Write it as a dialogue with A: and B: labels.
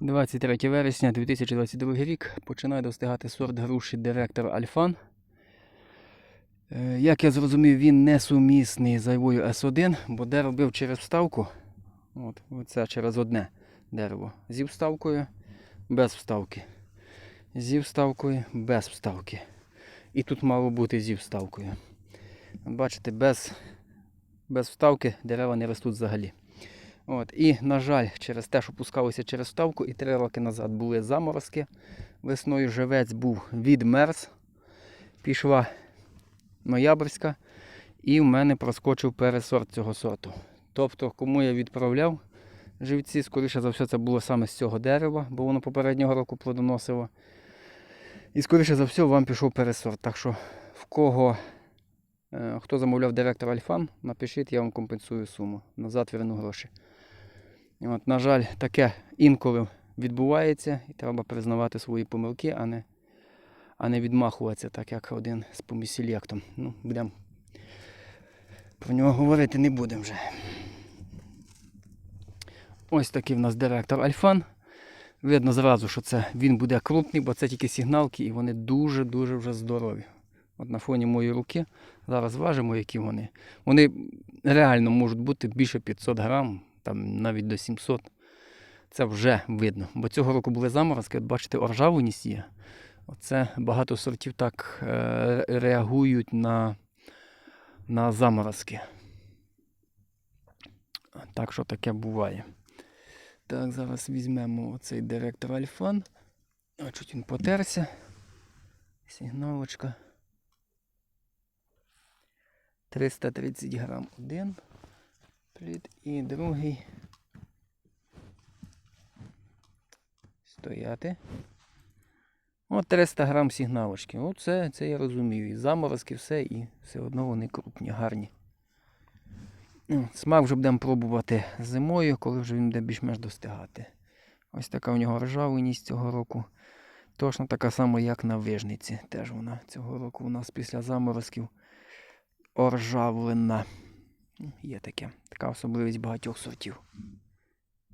A: 23 вересня 2022 рік починає достигати сорт груші директор Альфан. Е, Як я зрозумів, він не сумісний з айвою С1, бо де робив через вставку. От, оце через одне дерево. Зі вставкою, без вставки. Зі вставкою, без вставки. І тут мало бути зі вставкою. Бачите, без, без вставки дерева не ростуть взагалі. От, і, на жаль, через те, що пускалося через вставку, і три роки назад були заморозки. Весною живець був відмерз. Пішла ноябрьська, і в мене проскочив пересорт цього сорту. Тобто, кому я відправляв живці, скоріше за все, це було саме з цього дерева, бо воно попереднього року плодоносило. І скоріше за все, вам пішов пересорт. Так що, в кого е, хто замовляв директор Альфан, напишіть, я вам компенсую суму. Назад верну гроші. І От, на жаль, таке інколи відбувається, і треба признавати свої помилки, а не, а не відмахуватися, так як один з помісілектом. Ну, будемо. Про нього говорити не будемо вже. Ось такий в нас директор Альфан. Видно зразу, що це він буде крупний, бо це тільки сигналки і вони дуже-дуже вже здорові. От на фоні моєї руки зараз важимо, які вони. Вони реально можуть бути більше 500 грам, там навіть до 700. Це вже видно. Бо цього року були заморозки, от бачите, оржавленість є. Оце багато сортів так е, реагують на, на заморозки. Так що таке буває. Так, зараз візьмемо оцей директор Альфан. А чуть він потерся. Сигналочка. 330 грам один плід і другий. Стояти. От 300 грам сигналочки. Оце це я розумію. І заморозки, все, і все одно вони крупні, гарні. Смак вже будемо пробувати зимою, коли вже він буде більш-менш достигати. Ось така у нього ржавленість цього року. Точно така сама, як на вижниці. Теж вона цього року у нас після заморозків оржавлена. Ну, Є таке. Така особливість багатьох сортів.